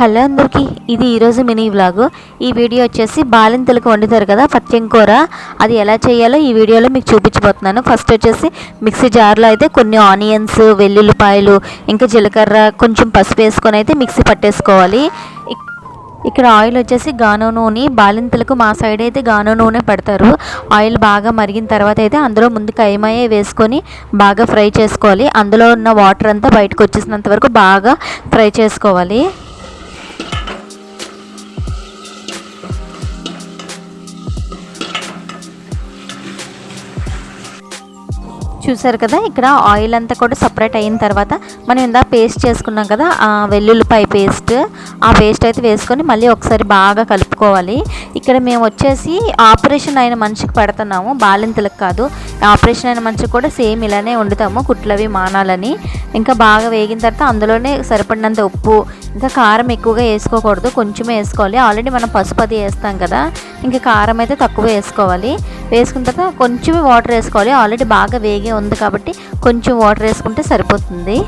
Hello అందరికీ ఇది ఈరోజు మినీ వ్లాగ్ ఈ వీడియో వచ్చేసి బాలింతలకు వండుతారు కదా పత్యం కూర. అది ఎలా చేయాలో ఈ వీడియోలో మీకు చూపించబోతున్నాను. ఫస్ట్ వచ్చేసి మిక్సీ జార్లో అయితే కొన్ని ఆనియన్స్ వెల్లుల్లిపాయలు ఇంకా జీలకర్ర కొంచెం పసుపు వేసుకొని అయితే మిక్సీ పట్టేసుకోవాలి. ఇక్కడ ఆయిల్ వచ్చేసి గానో నూనె బాలింతలకు మా సైడ్ అయితే గానో నూనె పెడతారు. ఆయిల్ బాగా మరిగిన తర్వాత అయితే అందులో ముందు కైమాయే వేసుకొని బాగా ఫ్రై చేసుకోవాలి. అందులో ఉన్న వాటర్ అంతా బయటకు వచ్చేసినంత వరకు బాగా ఫ్రై చేసుకోవాలి. చూసారు కదా ఇక్కడ ఆయిల్ అంతా కూడా సపరేట్ అయిన తర్వాత మనం ఇందా పేస్ట్ చేసుకున్నాం కదా ఆ వెల్లుల్లిపాయ పేస్ట్ ఆ పేస్ట్ అయితే వేసుకొని మళ్ళీ ఒకసారి బాగా కలుపుకోవాలి. ఇక్కడ మేము వచ్చేసి ఆపరేషన్ అయిన మనిషికి పెడుతున్నాము బాలింతలకు కాదు. ఆపరేషన్ అయిన మనిషికి కూడా సేమ్ ఇలానే వండుతాము కుట్లవి మానాలని. ఇంకా బాగా వేగిన తర్వాత అందులోనే సరిపడినంత ఉప్పు ఇంకా కారం ఎక్కువగా వేసుకోకూడదు కొంచెమే వేసుకోవాలి. ఆల్రెడీ మనం పసుపు అది వేస్తాం కదా ఇంకా కారం అయితే తక్కువ వేసుకోవాలి. వేసుకున్న తర్వాత కొంచెమే వాటర్ వేసుకోవాలి. ఆల్రెడీ బాగా వేగే ఉంది కాబట్టి కొంచెం వాటర్ వేసుకుంటే సరిపోతుంది.